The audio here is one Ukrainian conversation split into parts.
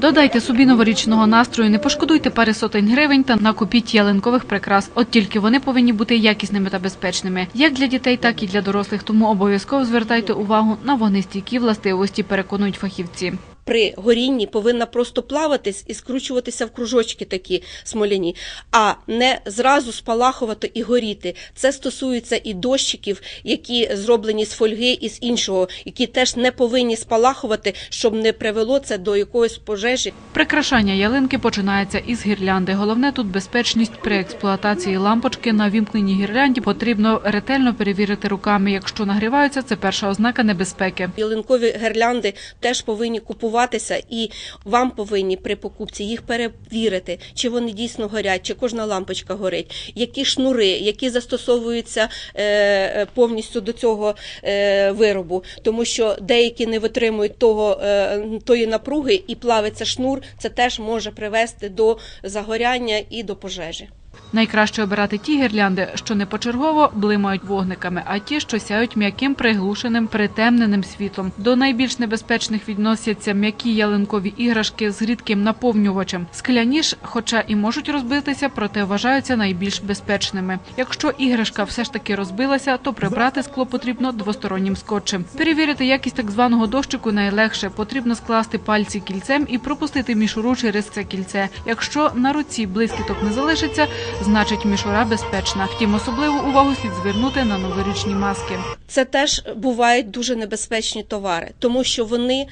Додайте собі новорічного настрою, не пошкодуйте пари сотень гривень та накупіть ялинкових прикрас. От тільки вони повинні бути якісними та безпечними, як для дітей, так і для дорослих. Тому обов'язково звертайте увагу на вогнестійкі властивості, переконують фахівці. При горінні повинна просто плаватись і скручуватися в кружочки такі смоляні, а не зразу спалахувати і горіти. Це стосується і дощиків, які зроблені з фольги і з іншого, які теж не повинні спалахувати, щоб не привело це до якоїсь пожежі. Прикрашання ялинки починається із гірлянди. Головне тут безпечність при експлуатації лампочки. На вімкненій гірлянді потрібно ретельно перевірити руками. Якщо нагріваються, це перша ознака небезпеки. Ялинкові гирлянди теж повинні купуватися, і вам повинні при покупці їх перевірити, чи вони дійсно горять, чи кожна лампочка горить, які шнури, які застосовуються е, е, повністю до цього е, виробу, тому що деякі не витримують того, е, тої напруги і плавиться шнур. Це теж може привести до загоряння і до пожежі. Найкраще обирати ті гірлянди, що не почергово блимають вогниками, а ті, що сяють м'яким приглушеним притемненим світлом. До найбільш небезпечних відносяться м'які ялинкові іграшки з рідким наповнювачем. Скляні ж, хоча і можуть розбитися, проте вважаються найбільш безпечними. Якщо іграшка все ж таки розбилася, то прибрати скло потрібно двостороннім скотчем. Перевірити якість так званого дощику найлегше. Потрібно скласти пальці кільцем і пропустити мішуру через це кільце. Якщо на руці блискіток не залишиться, значить мішура безпечна. Втім, особливу увагу слід звернути на новорічні маски. Це теж бувають дуже небезпечні товари, тому що вони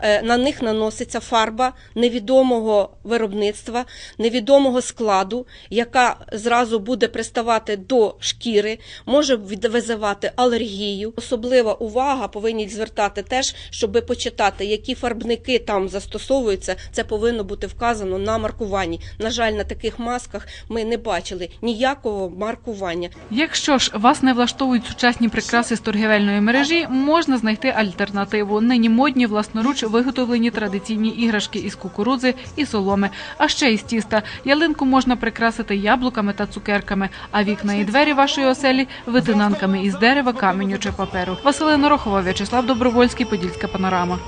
е, на них наноситься фарба невідомого виробництва, невідомого складу, яка зразу буде приставати до шкіри, може визивати алергію. Особлива увага повинні звертати теж, щоб почитати, які фарбники там застосовуються. Це повинно бути вказано на маркуванні. На жаль, на таких масках ми не бачили ніякого маркування. Якщо ж вас не влаштовують сучасні прикраси торгівельної мережі, можна знайти альтернативу. Нині модні власноруч виготовлені традиційні іграшки із кукурудзи і соломи, а ще із тіста. Ялинку можна прикрасити яблуками та цукерками, а вікна і двері вашої оселі витинанками із дерева, каменю чи паперу. Василина Рохова, В'ячеслав Добровольський, Подільська панорама.